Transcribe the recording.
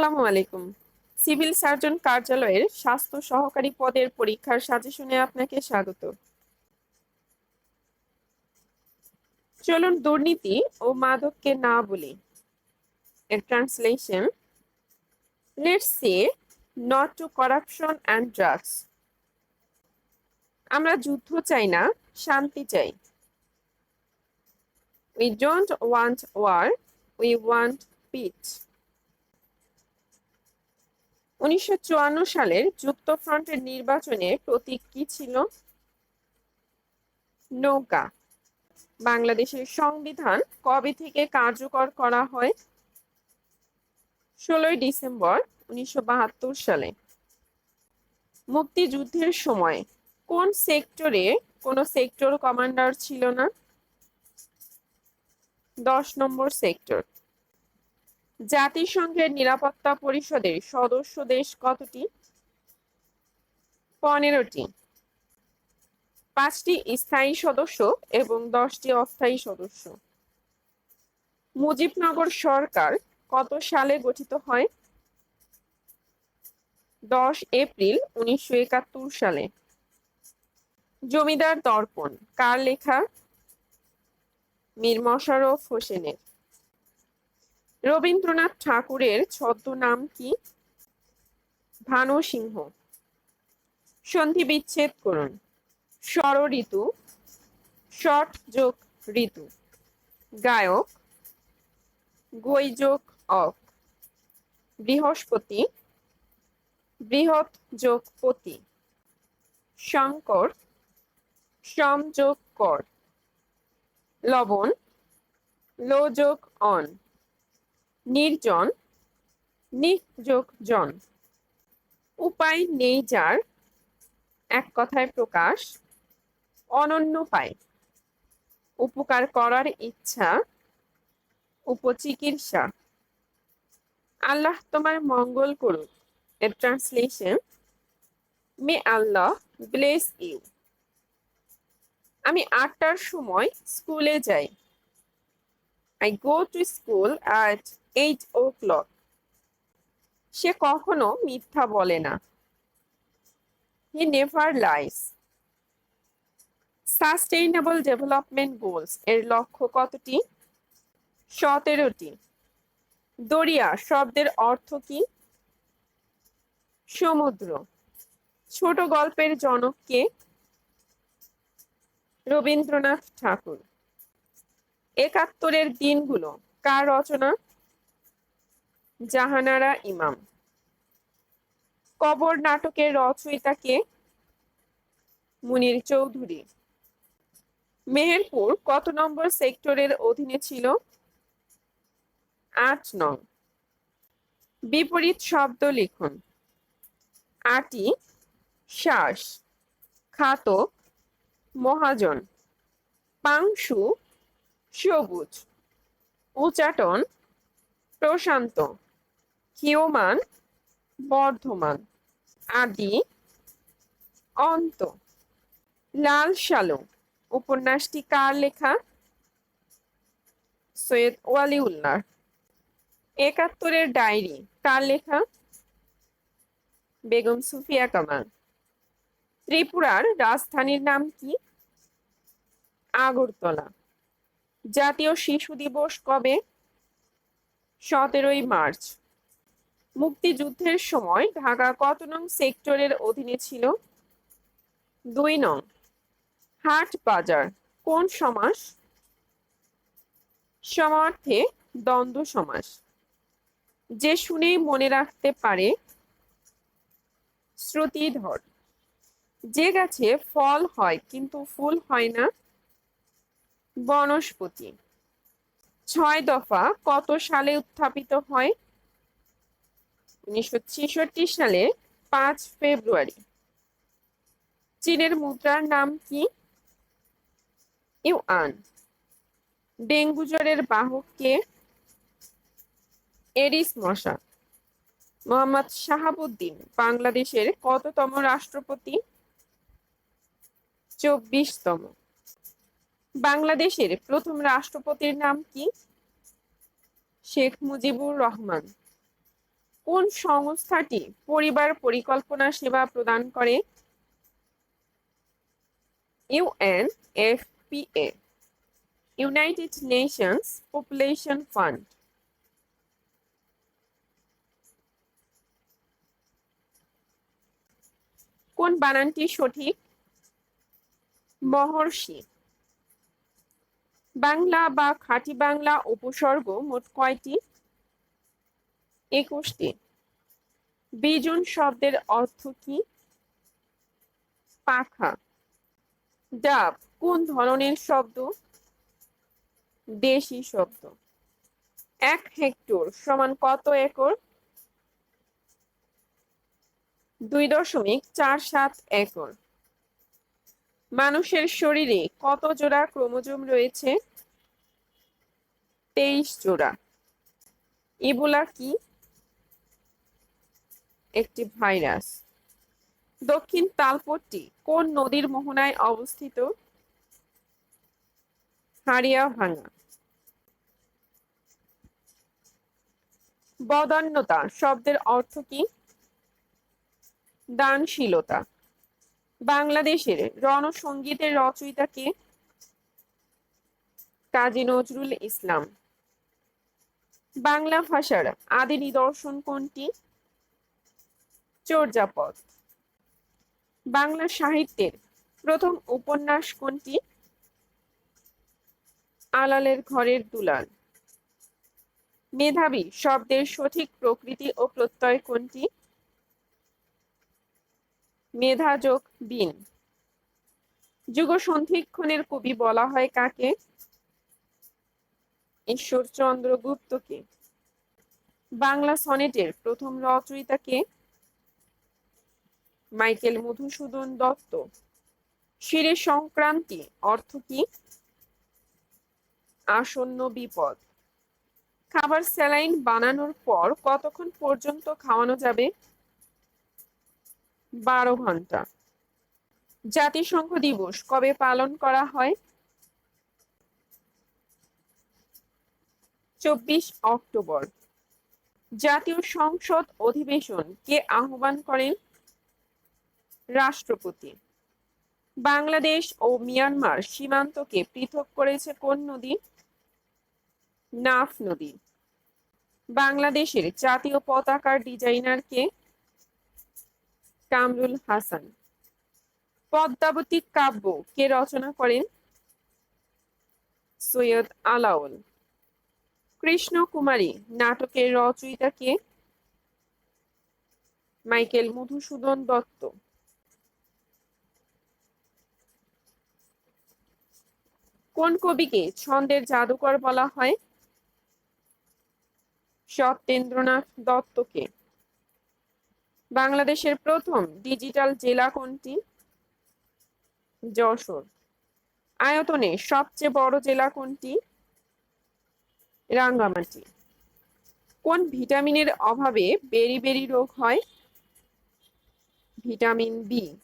আসসালামু আলাইকুম। Civil surgeon কার্যালয়ের স্বাস্থ্য সহকারী পদের পরীক্ষার সাজেশনে আপনাকে স্বাগত। চলুন দুর্নীতি ও মাদককে না বলি। এর translation, let's say not to corruption and drugs আমরা যুদ্ধ চাই না, শান্তি চাই। We don't want war we want peace উনিশশো চুয়ান্ন সালের যুক্তফ্রন্টের নির্বাচনে প্রতীক কি ছিল? নৌকা। বাংলাদেশের সংবিধান কবে থেকে কার্যকর করা হয়? ষোলোই ডিসেম্বর উনিশশো বাহাত্তর সালে। মুক্তিযুদ্ধের সময় কোন সেক্টরে কোনো সেক্টর কমান্ডার ছিল না? দশ নম্বর সেক্টর। জাতিসংঘের নিরাপত্তা পরিষদের সদস্য দেশ কতটি? পনেরোটি। পাঁচটি স্থায়ী সদস্য এবং দশটি অস্থায়ী সদস্য। মুজিবনগর সরকার কত সালে গঠিত হয়? দশ এপ্রিল উনিশশো একাত্তর সালে। জমিদার দর্পণ, কার লেখা? মীর মশারফ হোসেনের। রবীন্দ্রনাথ ঠাকুরের ছদ্মনাম কি? ভানু সিংহ সন্ধি বিচ্ছেদ করুন। ষড় ঋতু ষট যোগ ঋতু। গায়ক গৈ যোগ অক। বৃহস্পতি বৃহৎ যোগ পতি শঙ্কর সম যোগ কর। লবণ লো যোগ অন। নির্জন নিযোগ জন উপায় নেই যার, এক কথায় প্রকাশ, অনন্য পায় উপকার করার ইচ্ছা, উপচিকিৎসা। আল্লাহ তোমার মঙ্গল করুন এর translation may Allah bless you আমি আটটার সময় স্কুলে যাই। I go to school at eight o'clock সে কখনো মিথ্যা বলে না। He never lies sustainable development goals এর লক্ষ্য কতটি? সতেরোটি। দরিয়া শব্দের অর্থ কি? সমুদ্র। ছোট গল্পের জনক কে? রবীন্দ্রনাথ ঠাকুর। একাত্তরের দিনগুলো কার রচনা? জাহানারা ইমাম। কবর নাটকের রচয়িতা কে মুনির চৌধুরী। মেহেরপুর কত নম্বর সেক্টরের অধীনে ছিল? আট নং। বিপরীত শব্দ লিখুন। আটি, শ্বাস, খাতক, মহাজন, পাংশু, সবুজ, উচাটন, প্রশান্ত। ক্ষীয়মান বর্ধমান। আদি, অন্ত। লাল সালু, উপন্যাসটি কার লেখা? সৈয়দ ওয়ালিউল্লাহ। একাত্তরের ডায়েরি, কার লেখা? বেগম সুফিয়া কামাল। ত্রিপুরার রাজধানীর নাম কি? আগরতলা। জাতীয় শিশু দিবস কবে? সতেরোই মার্চ। মুক্তিযুদ্ধের সময় ঢাকা কত নং সেক্টরের অধীনে ছিল? দুই নং হাট বাজার, কোন সমাস? সমার্থে দ্বন্দ্ব সমাস। যে শুনেই মনে রাখতে পারে, শ্রুতিধর। যে গাছে ফল হয় কিন্তু ফুল হয় না, বনস্পতি। ছয় দফা কত সালে উত্থাপিত হয়? উনিশশো সালে পাঁচ ফেব্রুয়ারি। চীনের মুদ্রার নাম কি? ইউআন ডেঙ্গু জ্বরের বাহক কে? এরিস মশা। মোহাম্মদ শাহাবুদ্দিন, বাংলাদেশের কততম রাষ্ট্রপতি? চব্বিশতম। বাংলাদেশের প্রথম রাষ্ট্রপতির নাম কি? শেখ মুজিবুর রহমান। কোন সংস্থাটি পরিবার পরিকল্পনা সেবা প্রদান করে? UNFPA, United Nations Population Fund. কোন বানানটি সঠিক? মহর্ষি। বাংলা বা খাঁটি বাংলা উপসর্গ মোট কয়টি? একুশটি। বিজন শব্দের অর্থ কি? পাখা। ডাব কোন ধরনের শব্দ? দেশি শব্দ। এক হেক্টর সমান কত একর? দুই দশমিক চার সাত একর। মানুষের শরীরে কত জোড়া ক্রোমোজোম রয়েছে? তেইশ জোড়া। ইবোলা কি? একটি ভাইরাস। দক্ষিণ তালপট্টি কোন নদীর মোহনায় অবস্থিত? হারিয়া ভাঙা বদান্যতা শব্দের অর্থ কি? দানশীলতা। বাংলাদেশের রণসঙ্গীতের রচয়িতা কে? কাজী নজরুল ইসলাম। বাংলা ভাষার আদি নিদর্শন কোনটি? চর্যাপদ বাংলা সাহিত্যের প্রথম উপন্যাস কোনটি? আলালের ঘরের দুলাল। মেধাবী শব্দের সঠিক প্রকৃতি ও প্রত্যয় কোনটি? মেধাযোগ বিন। যুগ সন্ধিক্ষণের কবি বলা হয় কাকে? ঈশ্বরচন্দ্র গুপ্তকে বাংলা সনেটের প্রথম রচয়িতা কে? মাইকেল মধুসূদন দত্ত। শিরে সংক্রান্তি, অর্থ কি? আসন্ন বিপদ। খাবার স্যালাইন বানানোর পর কতক্ষণ পর্যন্ত খাওয়ানো যাবে? বারো ঘণ্টা। জাতিসংঘ দিবস কবে পালন করা হয়? চব্বিশ অক্টোবর। জাতীয় সংসদ অধিবেশন কে আহ্বান করেন? রাষ্ট্রপতি। বাংলাদেশ ও মিয়ানমার সীমান্তকে পৃথক করেছে কোন নদী? নাফ নদী। বাংলাদেশের জাতীয় পতাকার ডিজাইনার কে? কামরুল হাসান। পদ্মাবতী কাব্য কে রচনা করেন? সৈয়দ আলাউল। কৃষ্ণ কুমারী নাটকের রচয়িতা কে? মাইকেল মধুসূদন দত্ত। কোন কবিকে ছন্দের জাদুকর বলা হয়? সত্যেন্দ্রনাথ দত্তকে। বাংলাদেশের প্রথম ডিজিটাল জেলা কোনটি? যশোর। আয়তনে সবচেয়ে বড় জেলা কোনটি? রাঙ্গামাটি। কোন ভিটামিনের অভাবে বেরি বেরি রোগ হয়? Vitamin B.